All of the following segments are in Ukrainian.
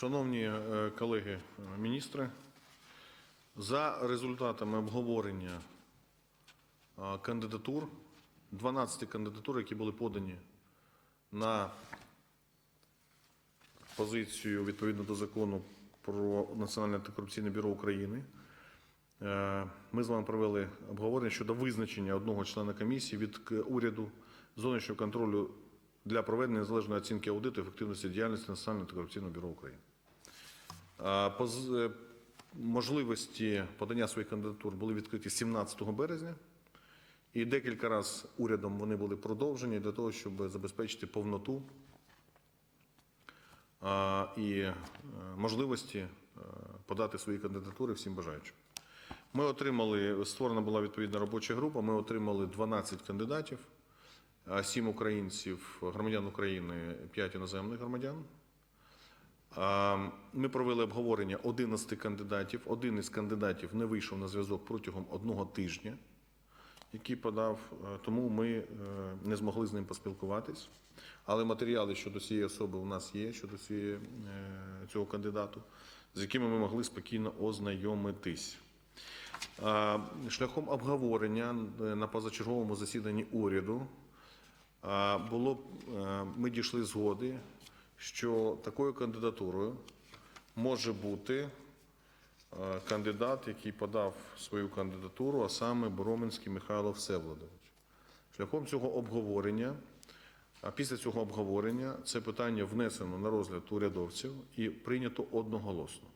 Шановні е, колеги міністри, за результатами обговорення е, кандидатур, 12 кандидатур, які були подані на позицію відповідно до закону про Національне антикорупційне бюро України, е, ми з вами провели обговорення щодо визначення одного члена комісії від уряду зовнішнього контролю для проведення незалежної оцінки аудиту ефективності діяльності Національного антикорупційного бюро України. Е, Можливості подання своїх кандидатур були відкриті 17 березня, і декілька разів урядом вони були продовжені для того, щоб забезпечити повноту і е, можливості е, подати свої кандидатури всім бажаючим. Ми отримали, створена була відповідна робоча група, ми отримали 12 кандидатів, 7 українців, громадян України, 5 іноземних громадян. Ми провели обговорення 11 кандидатів. Один із кандидатів не вийшов на зв'язок протягом одного тижня, який подав, е, тому ми е, не змогли з ним поспілкуватись. Але матеріали щодо цієї особи у нас є, щодо цієї, е, цього кандидату, з якими ми могли спокійно ознайомитись. Шляхом обговорення на позачерговому засіданні уряду було, ми дійшли згоди, що такою кандидатурою може бути е, кандидат, який подав свою кандидатуру, а саме Бороминський Михайло Всеволодович. Шляхом цього обговорення, а після цього обговорення це питання внесено на розгляд урядовців і прийнято одноголосно.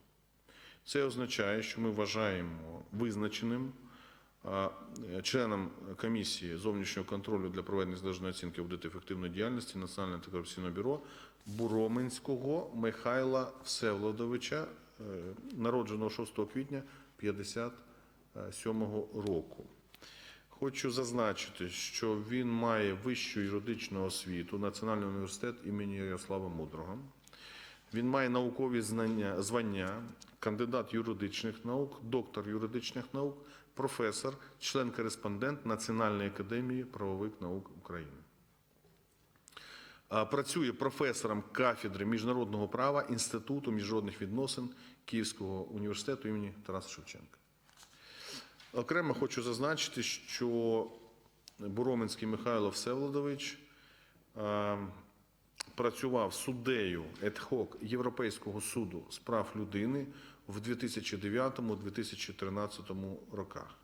Це означає, що ми вважаємо визначеним членом комісії зовнішнього контролю для проведення незалежної оцінки аудиту ефективної діяльності Національного антикорупційного бюро Буроменського Михайла Всеволодовича, е, народженого 6 квітня 57 року. Хочу зазначити, що він має вищу юридичну освіту Національний університет імені Ярослава Мудрого. Він має наукові знання, звання, кандидат юридичних наук, доктор юридичних наук, професор, член-кореспондент Національної академії правових наук України. Працює професором кафедри міжнародного права Інституту міжнародних відносин Київського університету імені Тараса Шевченка. Окремо хочу зазначити, що Буроменський Михайло Всеволодович працював суддею ЕДХОК Європейського суду з прав людини в 2009-2013 роках.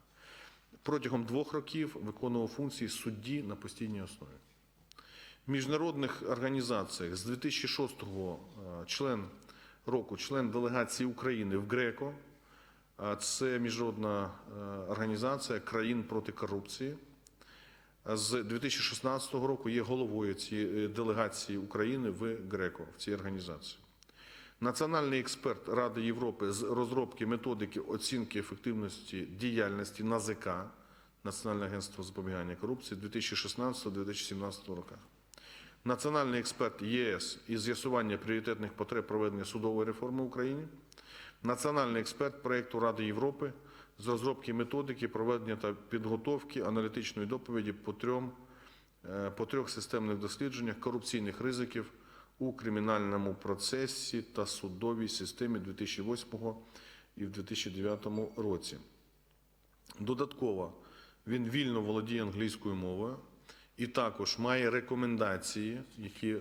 Протягом двох років виконував функції судді на постійній основі. В міжнародних організаціях з 2006-го е, член року, член делегації України в ГРЕКО, це міжнародна е, організація країн проти корупції. З 2016 року є головою цієї е, делегації України в ГРЕКО в цій організації. Національний експерт Ради Європи з розробки методики оцінки ефективності діяльності НАЗК, Національне агентство запобігання корупції 2016-2017 роках. Національний експерт ЄС із з'ясування пріоритетних потреб проведення судової реформи в Україні. Національний експерт проєкту Ради Європи з розробки методики проведення та підготовки аналітичної доповіді по трьом е, по трьох системних дослідженнях корупційних ризиків у кримінальному процесі та судовій системі 2008 і в 2009 році. Додатково він вільно володіє англійською мовою і також має рекомендації, які е,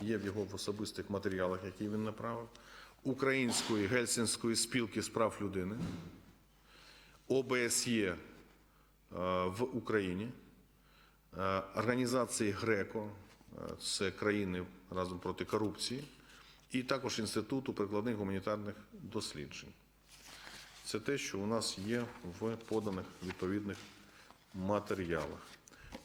є в його особистих матеріалах, які він направив, Української гельсінської спілки з прав людини, ОБСЄ е, в Україні, е, організації ГРЕКО, е, це країни разом проти корупції, і також Інституту прикладних гуманітарних досліджень. Це те, що у нас є в поданих відповідних матеріалах.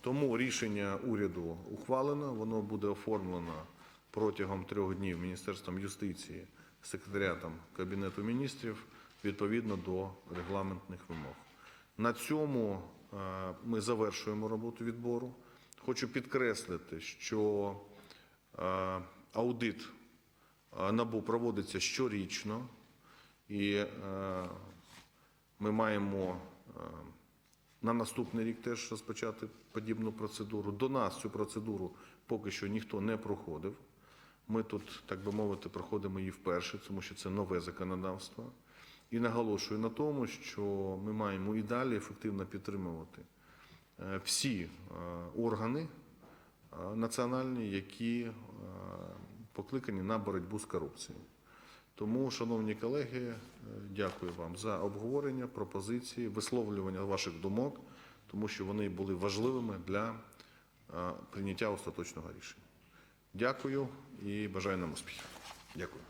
Тому рішення уряду ухвалено, воно буде оформлено протягом трьох днів Міністерством юстиції, секретаріатом Кабінету міністрів відповідно до регламентних вимог. На цьому е, ми завершуємо роботу відбору. Хочу підкреслити, що е, аудит е, НАБУ проводиться щорічно, і ми маємо на наступний рік теж розпочати подібну процедуру. До нас цю процедуру поки що ніхто не проходив. Ми тут, так би мовити, проходимо її вперше, тому що це нове законодавство. І наголошую на тому, що ми маємо і далі ефективно підтримувати е, всі е, органи е, національні, які покликані на боротьбу з корупцією. Тому, шановні колеги, дякую вам за обговорення, пропозиції, висловлювання ваших думок, тому що вони були важливими для прийняття остаточного рішення. Дякую і бажаю нам успіхів. Дякую.